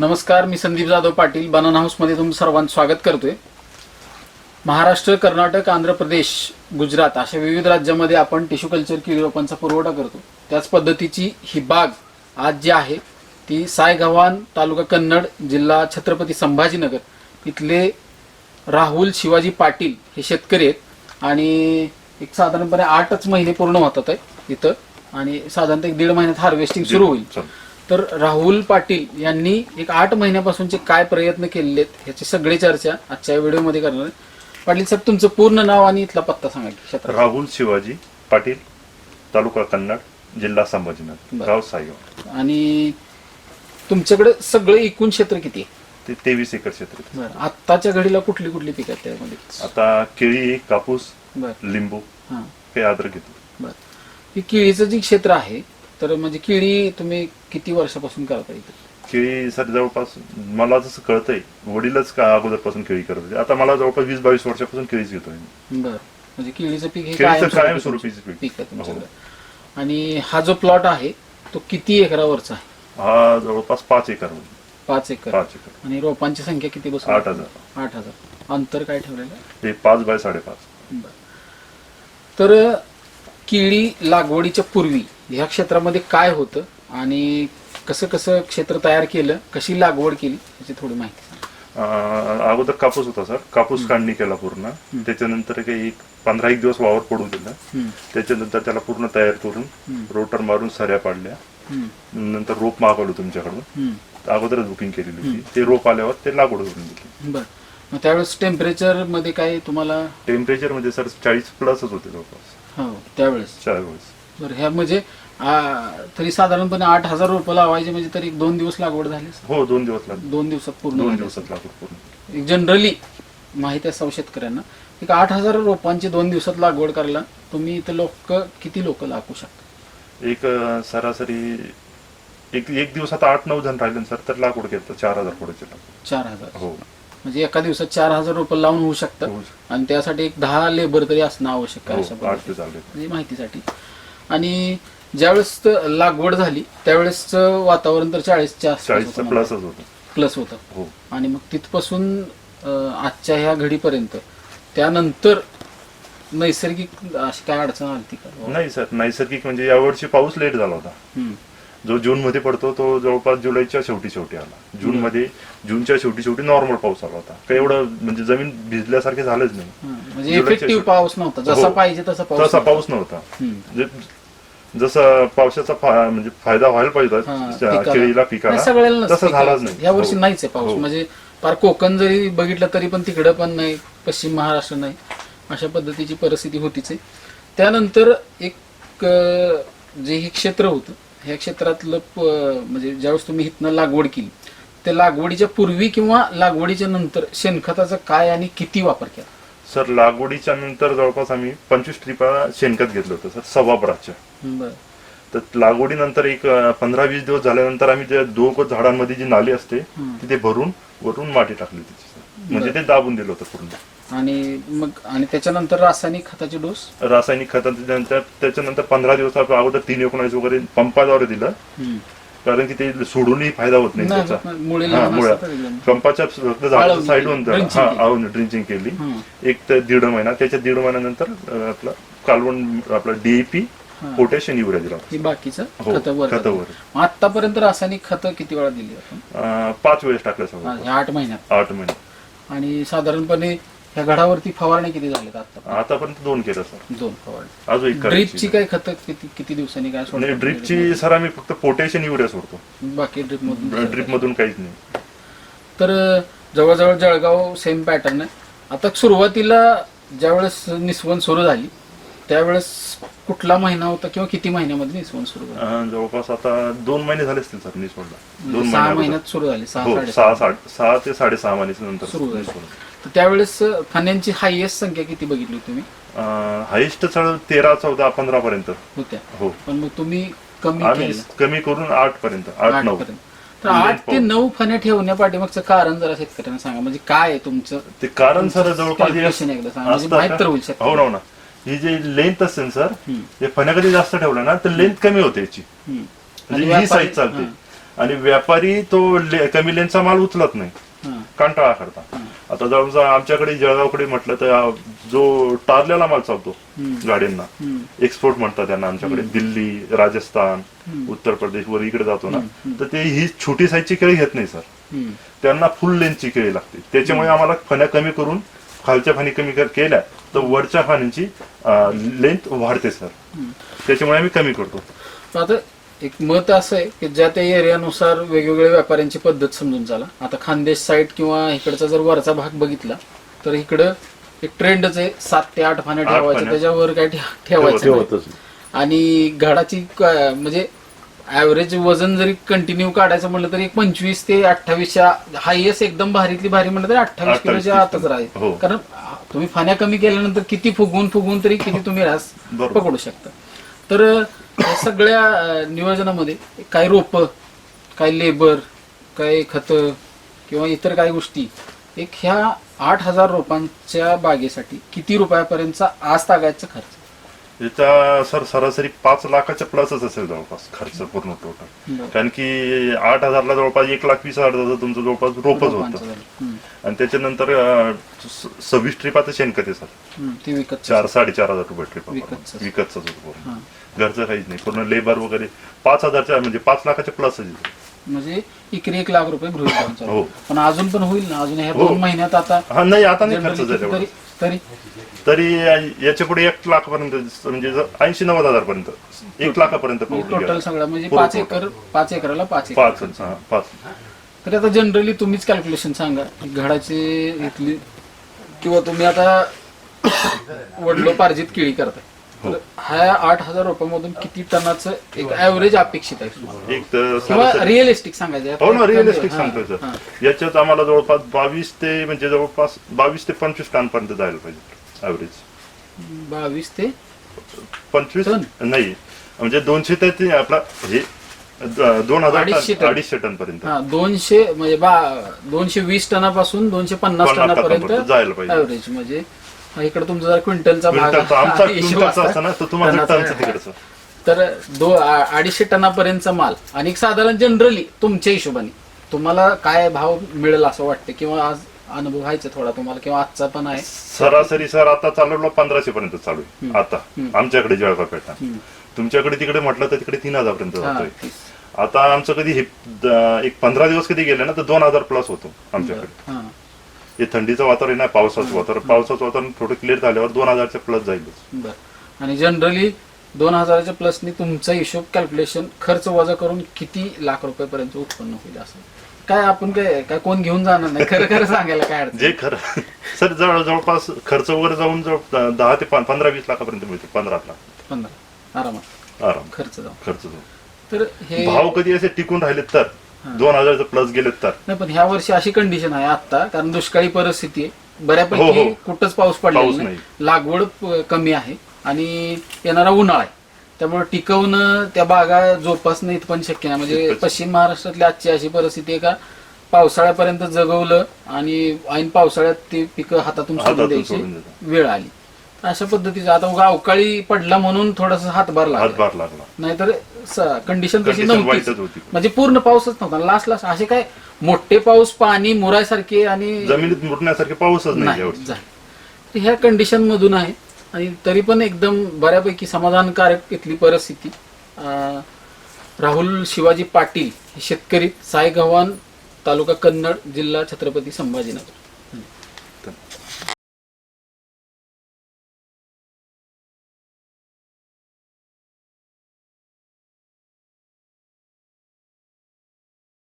नमस्कार मी संदीप जाधव पाटील बनाना हाऊसमध्ये तुमचं सर्वांचं स्वागत करतोय. महाराष्ट्र कर्नाटक आंध्र प्रदेश गुजरात अशा विविध राज्यामध्ये आपण टिश्यू कल्चर केळी रोपांचा पुरवठा करतो. त्याच पद्धतीची ही बाग आज जी आहे ती सायगव्हाण तालुका कन्नड जिल्हा छत्रपती संभाजीनगर इथले राहुल शिवाजी पाटील हे शेतकरी आहेत. आणि एक साधारणपणे आठच महिने पूर्ण होतात आहे इथं. आणि साधारणतः एक दीड महिन्यात हार्वेस्टिंग सुरू होईल. तर राहुल पाटील यांनी एक आठ महिन्यापासूनचे काय प्रयत्न केलेले आहेत ह्याची सगळी चर्चा आजच्या व्हिडिओमध्ये करणार आहे. पाटील साहेब तुमचं पूर्ण नाव आणि इथला पत्ता सांगा की क्षेत्रात राहुल शिवाजी पाटील तालुका कन्नड जिल्हा संभाजीनगर बरं. गाव सायगाव आणि तुमच्याकडे सगळं एकूण क्षेत्र किती आहे? ते तेवीस एकर क्षेत्र आहे. बरं. आत्ताच्या घडीला कुठली कुठली पिकं आहेत त्यामध्ये? आता केळी कापूस बरं. लिंबू हां. काही अद्रक घेतो. बरं. ही केळीचं जे क्षेत्र आहे तर म्हणजे केळी तुम्ही किती वर्षापासून करता इथं केळी सर जवळपास मला जसं कळतंय वडीलच का अगोदरपासून केळी करत होते आता मला जवळपास वीस बावीस वर्षापासून केळीच घेतोय मी. बरं म्हणजे केळीचं पीक हे केळीचं कायमस्वरूपीचं पीक. पीक आहे तुमच्याकडे हो. आणि हा जो प्लॉट आहे तो किती एकरावरचा आहे हा जवळपास पाच एकर होईल. पाच एकर पाच एकर आणि रोपांची संख्या किती बसून आठ हजार. आठ हजार अंतर काय ठेवलेलं आहे हे पाच बाय साडेपाच बरं. तर केळी लागवडीच्या पूर्वी ह्या क्षेत्रामध्ये काय होतं आणि कसं कसं क्षेत्र तयार केलं कशी लागवड केली याची थोडी माहिती सांगा. अं, अगोदर कापूस होता सर. कापूस काढणी केला पूर्ण. त्याच्यानंतर काही एक पंधरा एक दिवस वावर पडू दिला हम्म, त्याच्यानंतर त्याला पूर्ण तयार करून. रोटर मारून सऱ्या पाडल्या. हम्म, नंतर रोप मागवलं तुमच्याकडून. हम्म. अगोदरच बुकिंग केलेली होती. ते रोप आल्यावर ते लागवड करून दिली बरं. मग त्यावेळेस टेम्परेचरमध्ये काय तुम्हाला टेम्परेचर म्हणजे सर चाळीस प्लसच होते जवळपास. हो त्यावेळेस. चाळीस बरं ह्या म्हणजे आ, तरी साधारणपणे आठ हजार रुपये लावायचे म्हणजे तरी एक दोन दिवस लागवड झाली. हो दोन दिवस लागले. दोन दिवसात पूर्ण दोन झाली दिवसात लागवड पूर्ण. एक जनरली माहिती असावं शेतकऱ्यांना एक आठ हजार रोपांची दोन दिवसात लागवड करायला तुम्ही इथं लोक किती लोक लागू शकता? एक अं, सरासरी एक एक दिवसात आठ नऊ जण राहिले सर तर लागवड घेतात चार हजार लागवड चार हजार. हो. म्हणजे एका दिवसात चार हजार रुपये लावून होऊ शकतात होऊ आणि त्यासाठी एक दहा लेबर तरी असणं आवश्यक आहे अशा हो आठ. ते चालले म्हणजे माहितीसाठी. आणि ज्यावेळेस त- लागवड झाली त्यावेळेस वातावरण तर चाळीसच्या चाळीसचं प्लसच होतं. प्लस होतं. हो. आणि मग तिथपासून अं, आजच्या ह्या घडीपर्यंत त्यानंतर नैसर्गिक अशी काय अडचण आली ती का? नाही सर नैसर्गिक म्हणजे यावर्षी पाऊस लेट झाला होता. हम्म. जो जून मध्ये पडतो तो जवळपास जुलैच्या शेवटी शेवटी आला जून मध्ये जूनच्या शेवटी शेवटी नॉर्मल पाऊस आला होता काही एवढं म्हणजे जमीन भिजल्यासारखे झालंच नाही म्हणजे इफेक्टिव्ह शेवटी. पाऊस नव्हता जसा हो. पाहिजे तसा पाऊस तसा नव्हता. पाऊस जसा पावसाचा म्हणजे फायदा व्हायला पाहिजे. केळीला पिकाला तसं. झालाच नाही या वर्षी हो. नाहीच आहे पाऊस हो. म्हणजे फार कोकण जरी बघितलं तरी पण तिकडं पण नाही पश्चिम महाराष्ट्र नाही अशा पद्धतीची परिस्थिती होतीच आहे त्यानंतर एक जे हे क्षेत्र होतं ह्या क्षेत्रातलं प- म्हणजे ज्यावेळेस तुम्ही इथनं लागवड केली त्या लागवडीच्या पूर्वी किंवा लागवडीच्या नंतर शेणखताचा काय आणि किती वापर केला सर लागवडीच्या नंतर जवळपास आम्ही पंचवीस ट्रिपा शेणखत घेतलं होतं सर सव्वा ब्राच्या बरं तर लागवडीनंतर एक पंधरा वीस दिवस झाल्यानंतर आम्ही जे दोघ झाडांमध्ये जी नाली असते. तिथे भरून वरून माती टाकली सर. म्हणजे ते दाबून दिलं होतं पूर्ण आणि मग आणि त्याच्यानंतर रासायनिक खताचे डोस रासायनिक खतानंतर त्याच्यानंतर पंधरा दिवस अगोदर तीन एकोणावीस वगैरे पंपाद्वारे दिलं कारण की ते सोडूनही फायदा होत नाही नाही, त्याचा नाही, मुळे हा, लहान मुळा. असतात एकदम. पंपाच्या फक्त आळवणी साईडवरून केली, drenching केली. ड्रिंचिंग केली. एक तर दीड महिना त्याच्या दीड महिन्यानंतर अं, आपलं कालवण आपलं डीएपी हा. पोटॅशियम युरिया दिला ही बाकीचं हो, खतं खतं. वर. आतापर्यंत रासायनिक खतं किती वेळा दिली आपण अं, पाच वेळेस टाकलं हा, सगळं ह्या आठ महिन्यात आठ महिने आणि साधारणपणे ह्या घडावरती फवारणी किती झाल्यात आता आतापर्यंत दोन केलं सर. दोन फवारणी अजून एक ड्रीपची करायची काय खतं किती किती दिवसांनी काय नाही सोडतात? ड्रिपची सर आम्ही फक्त पोटॅशियम युरिया सोडतो. बाकी ड्रीप मधून ड्रिप मधून काहीच नाही. तर जवळजवळ जळगाव सेम पॅटर्न आहे. आता सुरुवातीला ज्यावेळेस निस्वन सुरू झाली त्यावेळेस कुठला महिना होता किंवा किती महिन्यामध्ये निस्वन सुरू झालं? अं, जवळपास आता दोन महिने झाले असतील सर सोडला. दोन म्हणजे सहा महिने महिन्यात सुरू झाली सहा हो साडे सहा सहा ते साडेसहा महिन्याच्या सुरू नंतर झाली. तर त्यावेळेस फाण्यांची हायएस्ट संख्या किती बघितली तुम्ही? हायेस्ट चढ तेरा चौदा पंधरा पर्यंत होत्या. हो. पण मग तुम्ही कमी आम्ही केलं. कमी करून आठ पर्यंत आठ आठ नऊ. पर्यंत तर आठ ते नऊ फण्या ठेवण्या पाठीमागचं कारण जरा शेतकऱ्यांना सांगा. म्हणजे काय आहे तुमचं? ते कारण सर जवळपास हे Calculation एकदा सांगा, म्हणजे असतं माहीत तर का? होईल शेतकऱ्याला. हो ना हो ना. ही जी लेंथ असते ना सर. हे फण्या कधी जास्त ठेवलं ना तर लेंथ कमी होते याची. म्हणजे ही साईज चालते. आणि व्यापारी तो ले- कमी लेनचा माल उचलत नाही. कंटाळा करता. आता जवळ आमच्याकडे जळगावकडे म्हटलं तर जो टारलेला माल चालतो गाड्यांना. एक्सपोर्ट म्हणतात त्यांना आमच्याकडे दिल्ली राजस्थान उत्तर प्रदेश वर इकडे जातो ना तर ते ही छोटी साईजची केळी घेत नाही सर. त्यांना फुल लेंथची केळी लागते. त्याच्यामुळे आम्हाला फण्या कमी करून खालच्या फानी कमी केल्या तर वरच्या फानीची लेंथ वाढते सर त्याच्यामुळे आम्ही कमी करतो. आता एक मत असं आहे की ज्या त्या एरियानुसार वेगवेगळ्या व्यापाऱ्यांची पद्धत समजून चाला आता खानदेश साईड किंवा इकडचा जर वरचा भाग बघितला तर इकडं एक ट्रेंडच आहे सात ते आठ ठेवायच्या फाण्या. त्याच्यावर काय ठेवायचं. आणि घडाची म्हणजे ऍव्हरेज वजन जरी कंटिन्यू काढायचं म्हटलं तर एक पंचवीस ते अठ्ठावीसच्या हायएस्ट एकदम भारीतली भारी म्हटलं तर अठ्ठावीस 28 किलोच्या आतच हो. राहील कारण आ, तुम्ही फाण्या कमी केल्यानंतर किती फुगवून फुगवून तरी किती तुम्ही रास. पकडू शकता तर या सगळ्या नियोजनामध्ये काही रोप काही लेबर काही खत किंवा इतर काही गोष्टी एक ह्या आठ हजार रोपांच्या बागेसाठी किती रुपयापर्यंतचा आज तागायचा खर्च याचा सर सरासरी पाच लाखाच्या प्लसच असेल जवळपास खर्च पूर्ण टोटल. कारण की आठ हजारला जवळपास एक लाख वीस हजाराचं तुमचं जवळपास रोपच होतं. आणि त्याच्यानंतर सव्वीस ट्रिपाचं शेणखत आहे सर विकत चार साडेचार हजार रुपये ट्रिप विकतचं. विकतच होतं पूर्ण हा. घरचं काहीच नाही पूर्ण लेबर वगैरे पाच हजारच्या म्हणजे पाच लाखाच्या प्लस म्हणजे इकडे एक लाख रुपये गृहित. हो. पण अजून पण होईल ना अजून ह्या हो. दोन महिन्यात आता हा नाही आता नाही खर्च झाला तरी तरी याच्यापुढे एक लाख पर्यंत म्हणजे ऐंशी नव्वद हजार पर्यंत एक लाखापर्यंत टोटल गेला. सगळं म्हणजे पाच. एकर पाच एकराला पाच पाच हा, पाच तर आता जनरली तुम्हीच कॅल्क्युलेशन सांगा घडाची इथली किंवा तुम्ही आता वडलोपार्जित केळी करताय हो. तर ह्या आठ हजार रुपयामधून किती टनाचं एक ऍव्हरेज अपेक्षित आहे एक तर किंवा रिअलिस्टिक सांगायचं हो ना रिअलिस्टिक हा, सांगतोय हा. सर याच्यात आम्हाला जवळपास बावीस ते म्हणजे जवळपास बावीस ते पंचवीस टन पर्यंत जायला पाहिजे ऍव्हरेज बावीस ते पंचवीस टन? नाही म्हणजे दोनशे ते ते आपला हे द- दोन हजार अडीचशे टन टन. अडीचशे टन पर्यंत हा दोनशे म्हणजे बा दोनशे वीस टनापासून दोनशे पन्नास पन्नास टनापर्यंत टनापर्यंत जायला पाहिजे. ऍव्हरेज म्हणजे हा, इकडे तुमचा जर क्विंटलचा भाग क्विंटलचा आमचा हिशोब क्विंटलचा असता, असता ना तर तुम्हाला टनाचा टनचं आहे. तिकडचं तर दो आ- अडीचशे टनापर्यंतचा माल आणि एक साधारण जनरली तुमच्या हिशोबाने तुम्हाला काय भाव मिळेल असं वाटतं किंवा आज अनुभव व्हायचा थोडा तुम्हाला किंवा आजचा पण आहे सरासरी सर आता चालवलं पंधराशे पर्यंत चालू आहे आता. आमच्याकडे जळगाव पेठा. तुमच्याकडे तिकडे म्हटलं तर तिकडे तीन हजार पर्यंत हा, जातोय. आता आमचं कधी हे द- एक पंधरा दिवस कधी गेले ना तर दोन हजार प्लस होतो आमच्याकडे. हा, हे थंडीचं वातावरण नाही पावसाचं वातावरण. पावसाचं वातावरण थोडं क्लिअर झाल्यावर दोन हजारच्या प्लस जाईलच. बरं. आणि जनरली दोन हजाराच्या प्लसनी तुमचा हिशोब कॅल्क्युलेशन खर्च वजा करून किती लाख रुपयापर्यंत उत्पन्न होईल असं. काय आपण काय काय कोण घेऊन जाणार नाही? खरं खरं सांगायला काय अडचण? जे खरं सर जवळ जवळपास खर्च वगैरे जाऊन जवळ दहा ते पं- पंधरा वीस लाखापर्यंत मिळते पंधरा लाख पंधरा. आरामात आराम. खर्च जाऊन खर्च तर हे भाव कधी असे टिकून राहिले तर? दोन हजारचं प्लस गेलेत तर. नाही पण ह्या वर्षी अशी कंडिशन आहे आता कारण दुष्काळी परिस्थिती आहे. हो, बऱ्यापैकी हो. कुठंच पाऊस पडलेला पाऊस नाही. नाही. लागवड प- कमी आहे. आणि येणारा उन्हाळा आहे. त्यामुळे टिकवणं त्या बागा जोपासणं इथपण शक्य नाही. म्हणजे इथपण- पश्चिम महाराष्ट्रातली आजची अशी परिस्थिती आहे का पावसाळ्यापर्यंत जगवलं आणि ऐन पावसाळ्यात ती पिकं हातातून सोडून द्यायची देतात. वेळ आली. अशा पद्धतीचं. आता उगा अवकाळी पडला म्हणून थोडासा हातभार लागला. हातभार लागला. नाहीतर कंडिशन तशी Condition नव्हतीच. वाईटच होती. म्हणजे पूर्ण पाऊसच नव्हता. लास्ट लास्ट असे काय मोठे पाऊस पाणी मुरायसारखे आणि जमिनीत मुरण्यासारखे पाऊसच नाही नाही यावर्षी. झाले. तर ह्या कंडिशन मधून आहे. आणि तरी पण एकदम बऱ्यापैकी समाधानकारक इथली परिस्थिती. अं, राहुल शिवाजी पाटील हे शेतकरी सायगव्हाण तालुका कन्नड जिल्हा छत्रपती संभाजीनगर.